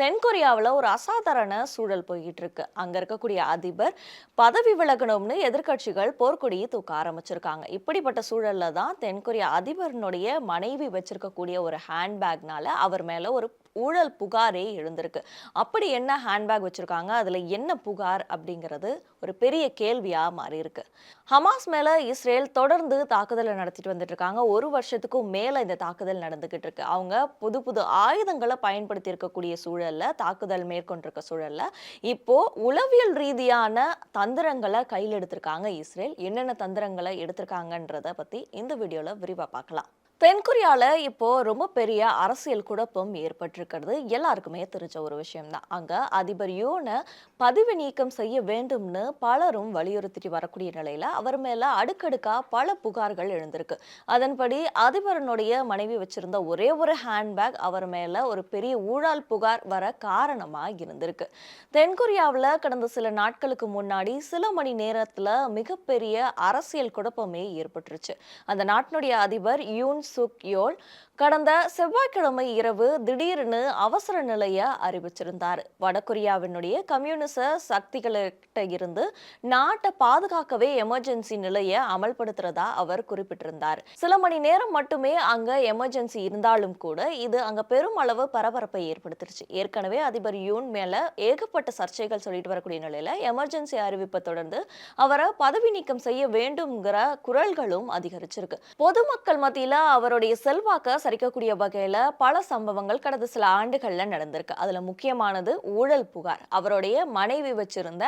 தென்கொரியாவில் ஒரு அசாதாரண சூழல் போய்கிட்டு இருக்கு அங்கே இருக்கக்கூடிய அதிபர் பதவி விலகணும்னு எதிர்க்கட்சிகள் போர்க்கொடியை தூக்க ஆரம்பிச்சிருக்காங்க. இப்படிப்பட்ட சூழலில் தான் தென்கொரியா அதிபரினுடைய மனைவி வச்சிருக்கக்கூடிய ஒரு ஹேண்ட்பேக்னால அவர் மேலே ஒரு ஊழல் புகாரே எழுந்திருக்கு. அப்படி என்ன ஹேண்ட்பேக் வச்சுருக்காங்க? அதில் என்ன புகார் அப்படிங்கிறது ஒரு பெரிய கேள்வியாக மாறி இருக்கு ஹமாஸ் மேலே இஸ்ரேல் தொடர்ந்து தாக்குதலை நடத்திட்டு வந்துட்டு இருக்காங்க ஒரு வருஷத்துக்கும் மேலே இந்த தாக்குதல் நடந்துக்கிட்டு இருக்கு அவங்க புது புது ஆயுதங்களை பயன்படுத்தி இருக்கக்கூடிய சூழல் சூழல்ல தாக்குதல் மேற்கொண்டிருக்க சூழல்ல இப்போ உளவியல் ரீதியான தந்திரங்களை கையில் எடுத்திருக்காங்க இஸ்ரேல். என்னென்ன தந்திரங்களை எடுத்திருக்காங்கன்றத பத்தி இந்த வீடியோல விரிவா பார்க்கலாம். தென்கொரியாவில் இப்போது ரொம்ப பெரிய அரசியல் குழப்பம் ஏற்பட்டிருக்கிறது. எல்லாருக்குமே தெரிஞ்ச ஒரு விஷயம்தான். அங்கே அதிபர் யூனை பதவி நீக்கம் செய்ய வேண்டும்னு பலரும் வலியுறுத்திட்டு வரக்கூடிய நிலையில் அவர் மேலே அடுக்கடுக்காக பல புகார்கள் எழுந்திருக்கு. அதன்படி அதிபரனுடைய மனைவி வச்சிருந்த ஒரே ஒரு ஹேண்ட்பேக் அவர் மேலே ஒரு பெரிய ஊழல் புகார் வர காரணமாக இருந்திருக்கு. தென்கொரியாவில் கடந்த சில நாட்களுக்கு முன்னாடி சில மணி நேரத்தில் மிகப்பெரிய அரசியல் குழப்பமே ஏற்பட்டுருச்சு. அந்த நாட்டினுடைய அதிபர் யூன் சுக் யோல் கடந்த செவ்வாய்க்கிழமை இரவு திடீர்னு அவசர நிலையை அறிவிச்சிருந்தார். வடகொரியாவினுடைய கம்யூனிச சக்திகளிட்ட இருந்து நாட்டை பாதுகாக்கவே எமர்ஜென்சி நிலையை அமல்படுத்துறதா அவர் குறிப்பிட்டிருந்தார். சில மணி நேரம் மட்டுமே அங்க எமர்ஜென்சி இருந்தாலும் கூட இது அங்க பெருமளவு பரபரப்பை ஏற்படுத்திருச்சு. ஏற்கனவே அதிபர் யூன் மேல ஏகப்பட்ட சர்ச்சைகள் சொல்லிட்டு வரக்கூடிய நிலையில எமர்ஜென்சி அறிவிப்பை தொடர்ந்து அவரை பதவி நீக்கம் செய்ய வேண்டும்ங்கிற குரல்களும் அதிகரிச்சிருக்கு. பொதுமக்கள் மத்தியில அவருடைய செல்வாக்க சரிக்கக்கூடிய வகையில பல சம்பவங்கள் கடந்த சில ஆண்டுகள்ல நடந்திருக்கு. அதுல முக்கியமானது ஊழல் புகார். அவருடைய மனைவி வச்சிருந்த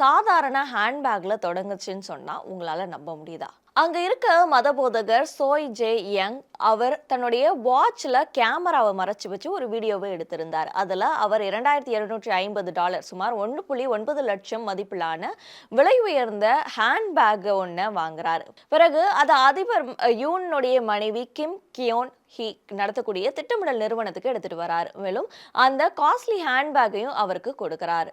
சாதாரண ஹேண்ட்பேக்ல தொடங்குச்சுன்னு சொன்னா உங்களால நம்ப முடியுதா? அங்க இருக்க மதபோதகர் சோய் ஜே யங் அவர் தன்னுடைய வாட்ச்ல கேமராவை மறைச்சு வச்சு ஒரு வீடியோவை எடுத்திருந்தார். அதுல அவர் இரண்டாயிரத்தி இருநூற்றி ஐம்பது டாலர் சுமார் ஒன்று புள்ளி ஒன்பது லட்சம் மதிப்பிலான விலை உயர்ந்த ஹேண்ட்பேக் ஒன்று வாங்குறார். பிறகு அது அதிபர் யூனுடைய மனைவி கிம் கியோன் ஹி நடத்தக்கூடிய திட்டமிடல் நிறுவனத்துக்கு எடுத்துட்டு வரார். மேலும் அந்த காஸ்ட்லி ஹேண்ட்பேக்கையும் அவருக்கு கொடுக்கிறார்.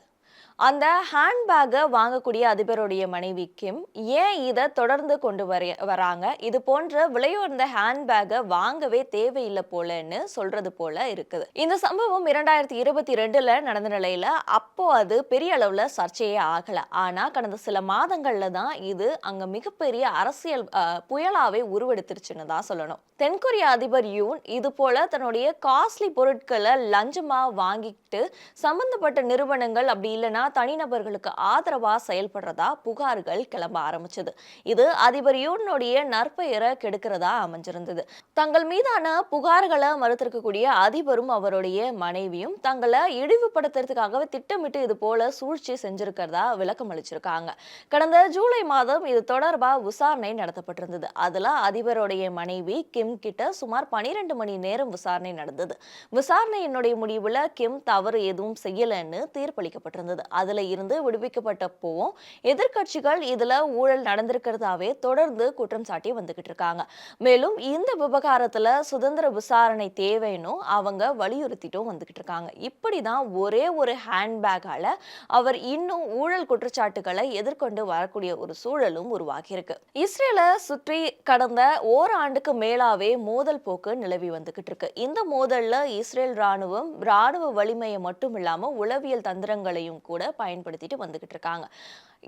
அந்த ஹேண்ட்பேக்கை வாங்கக்கூடிய அதிபருடைய மனைவி கிம் ஏன் இதை தொடர்ந்து கொண்டு வர வராங்க? இது போன்ற விலையுயர்ந்த ஹேண்ட்பேக்கை வாங்கவே தேவையில்லை போலன்னு சொல்றது போல இருக்குது. இந்த சம்பவம் இரண்டாயிரத்தி இருபத்தி ரெண்டுல நடந்த நிலையில அப்போ அது பெரிய அளவுல சர்ச்சையே ஆகல. ஆனா கடந்த சில மாதங்கள்ல தான் இது அங்க மிகப்பெரிய அரசியல் புயலாவே உருவெடுத்துருச்சுன்னு தான் சொல்லணும். தென்கொரிய அதிபர் யூன் இது போல தன்னுடைய காஸ்ட்லி பொருட்களை லஞ்சமா வாங்கிட்டு சம்பந்தப்பட்ட நிறுவனங்கள் அப்படி இல்லைன்னா தனிநபர்களுக்கு ஆதரவா செயல்படுறதா புகார்கள் கிளம்ப ஆரம்பிச்சது. இது அதிபர் யூனுடைய நற்பெயரை கெடுக்கிறதா அமைஞ்சிருந்தது. தங்கள் மீதான புகார்களை மறுத்திருக்கக்கூடிய அதிபரும் அவருடைய மனைவியும் தங்களை இழிவுபடுத்துறதுக்காக திட்டமிட்டு இது போல சூழ்ச்சி செஞ்சிருக்கிறதா விளக்கம் அளிச்சிருக்காங்க. கடந்த ஜூலை மாதம் இது தொடர்பாக விசாரணை நடத்தப்பட்டிருந்தது. அதுல அதிபருடைய மனைவி கிம் கிட்ட சுமார் பனிரெண்டு மணி நேரம் விசாரணை நடந்தது. விசாரணையினுடைய முடிவுல கிம் தவறு எதுவும் செய்யலைன்னு தீர்ப்பளிக்கப்பட்டிருந்தது. அதில் இருந்து விடுவிக்கப்பட்டப்போவும் எதிர்க்கட்சிகள் இதில் ஊழல் நடந்திருக்கிறதாவே தொடர்ந்து குற்றம் சாட்டி வந்துகிட்டு இருக்காங்க. மேலும் இந்த விவகாரத்தில் சுதந்திர விசாரணை தேவைன்னு அவங்க வலியுறுத்திட்டும் வந்துகிட்டு இருக்காங்க. இப்படி தான் ஒரே ஒரு ஹேண்ட்பேக்கால் அவர் இன்னும் ஊழல் குற்றச்சாட்டுகளை எதிர்கொண்டு வரக்கூடிய ஒரு சூழலும் உருவாகியிருக்கு. இஸ்ரேலை சுற்றி கடந்த ஓராண்டுக்கு மேலாவே மோதல் போக்கு நிலவி வந்துகிட்டு இருக்கு. இந்த மோதலில் இஸ்ரேல் ராணுவம் ராணுவ வலிமையை மட்டும் இல்லாமல் உளவியல் தந்திரங்களையும் கூட பயன்படுத்திட்டு வந்துகிட்டு இருக்காங்க.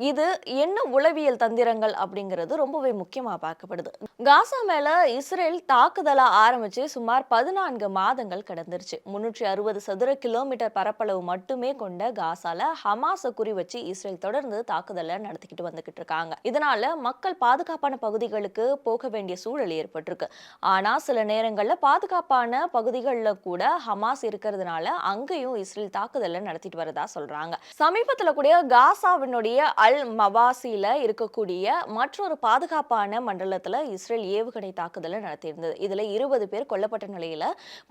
இது என்ன உளவியல் தந்திரங்கள் அப்படிங்கிறது ரொம்பவே முக்கியமாக பார்க்கப்படுது. காசா மேல இஸ்ரேல் தாக்குதலாக ஆரம்பிச்சு சுமார் பதினான்கு மாதங்கள் கடந்துருச்சு. முன்னூற்றி அறுபது சதுர கிலோமீட்டர் பரப்பளவு மட்டுமே கொண்ட காசால ஹமாஸை குறி வச்சு இஸ்ரேல் தொடர்ந்து தாக்குதலை நடத்திக்கிட்டு வந்துகிட்டு இருக்காங்க. இதனால மக்கள் பாதுகாப்பான பகுதிகளுக்கு போக வேண்டிய சூழல் ஏற்பட்டிருக்கு. ஆனா சில நேரங்களில் பாதுகாப்பான பகுதிகளில் கூட ஹமாஸ் இருக்கிறதுனால அங்கேயும் இஸ்ரேல் தாக்குதலை நடத்திட்டு வரதா சொல்றாங்க. சமீபத்தில் கூட காசாவினுடைய அல் மவாசியில் இருக்கக்கூடிய மற்றொரு பாதுகாப்பான மண்டலத்தில் இஸ்ரேல் ஏவுகணை தாக்குதலை நடத்தியிருந்தது. இதில் இருபது பேர் கொல்லப்பட்ட நிலையில்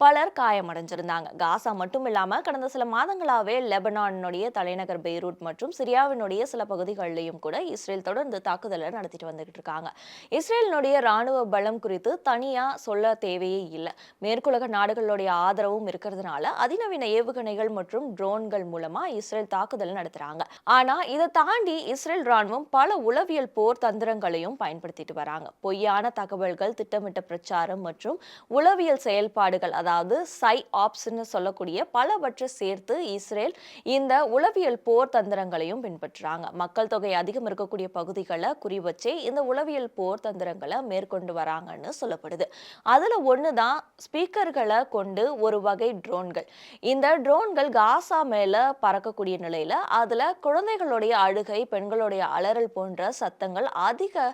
பலர் காயமடைஞ்சிருந்தாங்க. காசா மட்டும் இல்லாமல் கடந்த சில மாதங்களாகவே லெபனானுடைய தலைநகர் பெய்ரூட் மற்றும் சிரியாவினுடைய சில பகுதிகளிலையும் கூட இஸ்ரேல் தொடர்ந்து தாக்குதலை நடத்திட்டு வந்துகிட்டு இருக்காங்க. இஸ்ரேலினுடைய ராணுவ பலம் குறித்து தனியாக சொல்ல தேவையே இல்லை. மேற்குலக நாடுகளுடைய ஆதரவும் இருக்கிறதுனால அதிநவீன ஏவுகணைகள் மற்றும் ட்ரோன்கள் மூலமாக இஸ்ரேல் தாக்குதல் நடத்துகிறாங்க ஆனால் இதை தாண்டி இஸ்ரேல் ராணுவம் பல உளவியல் போர் தந்திரங்களையும் பயன்படுத்திட்டு வராங்க. பொய்யான தகவல்கள் திட்டமிட்ட பிரச்சாரம் மற்றும் உளவியல் செயல்பாடுகள் அதாவது சை ஆப்ஸ்ன்னு சொல்லக்கூடிய பலவற்றை சேர்த்து இஸ்ரேல் இந்த உளவியல் போர் தந்திரங்களையும் பின்பற்றுறாங்க. மக்கள் தொகை அதிகம் இருக்கக்கூடிய பகுதிகளை குறி வச்சே இந்த உளவியல் போர் தந்திரங்களை மேற்கொண்டு வராங்கன்னு சொல்லப்படுது. அதுல ஒன்று தான் ஸ்பீக்கர்களை கொண்டு ஒரு வகை ட்ரோன்கள். இந்த ட்ரோன்கள் காசா மேல பறக்கக்கூடிய நிலையில அதுல குழந்தைகளுடைய அழுகை பெண்களுடைய அலறல் போன்ற சத்தங்கள் அதிக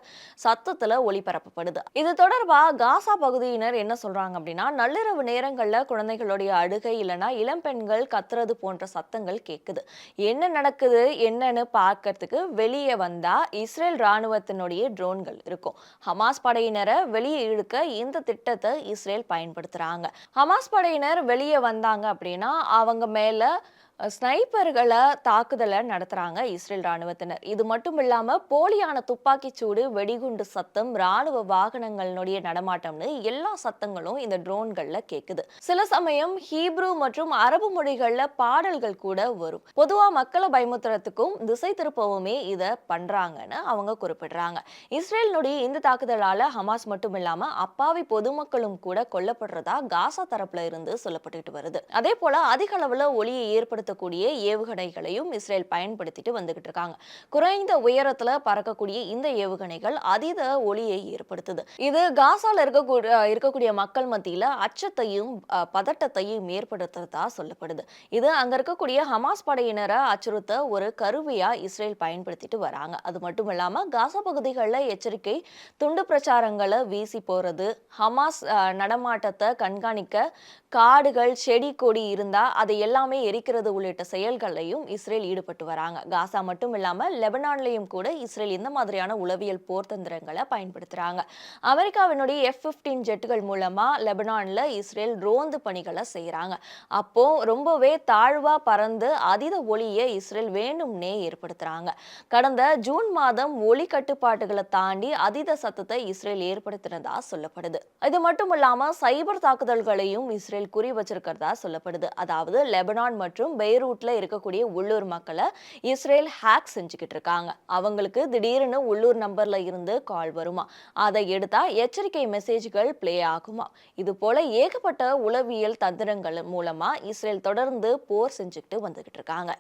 சத்தத்துல ஒளிபரப்பப்படுது. இது தொடர்பா காசா பகுதியினர் என்ன சொல்றாங்க அப்படின்னா நள்ளிரவு நேரங்கள்ல குழந்தைகளுடைய அடுகை இல்லைன்னா இளம் பெண்கள் கத்துறது போன்ற சத்தங்கள் கேட்குது என்ன நடக்குது என்னன்னு பார்க்கறதுக்கு வெளியே வந்தா இஸ்ரேல் ராணுவத்தினுடைய ட்ரோன்கள் இருக்கும். ஹமாஸ் படையினரை வெளியே இழுக்க இந்த திட்டத்தை இஸ்ரேல் பயன்படுத்துறாங்க. ஹமாஸ் படையினர் வெளியே வந்தாங்க அப்படின்னா அவங்க மேல ஸ்னைப்பர்களை தாக்குதலை நடத்துறாங்க இஸ்ரேல் ராணுவத்தினர் இது மட்டும் இல்லாமல் போலியான துப்பாக்கி சூடு வெடிகுண்டு சத்தம் ராணுவ வாகனங்களுடைய நடமாட்டம்னு எல்லா சத்தங்களும் இந்த ட்ரோன்களில் கேட்குது சில சமயம் ஹீப்ரு மற்றும் அரபு மொழிகள்ல பாடல்கள் கூட வரும். பொதுவாக மக்களை பயமுத்துறதுக்கும் திசை திருப்பவுமே இதை பண்றாங்கன்னு அவங்க குறிப்பிடுறாங்க. இஸ்ரேலினுடைய இந்த தாக்குதலால ஹமாஸ் மட்டும் இல்லாமல் அப்பாவி பொதுமக்களும் கூட கொல்லப்படுறதா காசா தரப்புல இருந்து சொல்லப்பட்டுட்டு வருது. அதே போல அதிக அளவுல ஒளியை பயன்படுத்தக்கூடிய ஏவுகணைகளையும் இஸ்ரேல் பயன்படுத்திட்டு வந்துகிட்டு இருக்காங்க குறைந்த உயரத்துல பறக்கக்கூடிய இந்த ஏவுகணைகள் அதீத ஒளியை ஏற்படுத்துது. இது காசால இருக்கக்கூடிய இருக்கக்கூடிய மக்கள் மத்தியில அச்சத்தையும் பதட்டத்தையும் ஏற்படுத்துறதா சொல்லப்படுது. இது அங்க இருக்கக்கூடிய ஹமாஸ் படையினரை அச்சுறுத்த ஒரு கருவியா இஸ்ரேல் பயன்படுத்திட்டு வராங்க. அது மட்டும் இல்லாம காசா பகுதிகளில் எச்சரிக்கை துண்டு பிரச்சாரங்களை வீசி போறது ஹமாஸ் நடமாட்டத்தை கண்காணிக்க காடுகள் செடி கொடி இருந்தா அதை எல்லாமே எரிக்கிறது உள்ளிட்ட செயல்களையும் இஸ்ரேல் ஈடுபட்டு வராங்க. காசா மட்டும் இல்லாம லெபனான்லையும் கூட இஸ்ரேல் இந்த மாதிரியான உளவியல் போர் தந்திரங்களை பயன்படுத்துறாங்க. அமெரிக்காவினுடைய எஃப் பிப்டீன் ஜெட்டுகள் மூலமா லெபனான்ல இஸ்ரேல் ரோந்து பணிகளை செய்யறாங்க அப்போ ரொம்பவே தாழ்வா பறந்து அதீத ஒளியை இஸ்ரேல் வேண்டும்னே ஏற்படுத்துறாங்க. கடந்த ஜூன் மாதம் ஒளி கட்டுப்பாட்டுகளை தாண்டி அதீத சத்தத்தை இஸ்ரேல் ஏற்படுத்தினதா சொல்லப்படுது. இது மட்டும் இல்லாம சைபர் தாக்குதல்களையும் இஸ்ரேல் குறி வச்சிருக்கிறதா சொல்லப்படுது. அதாவது லெபனான் மற்றும் பெய்ரூட்டில் இருக்கக்கூடிய உள்ளூர் மக்களை இஸ்ரேல் ஹேக் செஞ்சுக்கிட்டு இருக்காங்க. அவங்களுக்கு திடீர்னு உள்ளூர் நம்பரில் இருந்து கால் வருமா? அதை எடுத்தால் எச்சரிக்கை மெசேஜ்கள் ப்ளே ஆகுமா? இது போல ஏகப்பட்ட உளவியல் தந்திரங்கள் மூலமாக இஸ்ரேல் தொடர்ந்து போர் செஞ்சுக்கிட்டு வந்துக்கிட்டு இருக்காங்க.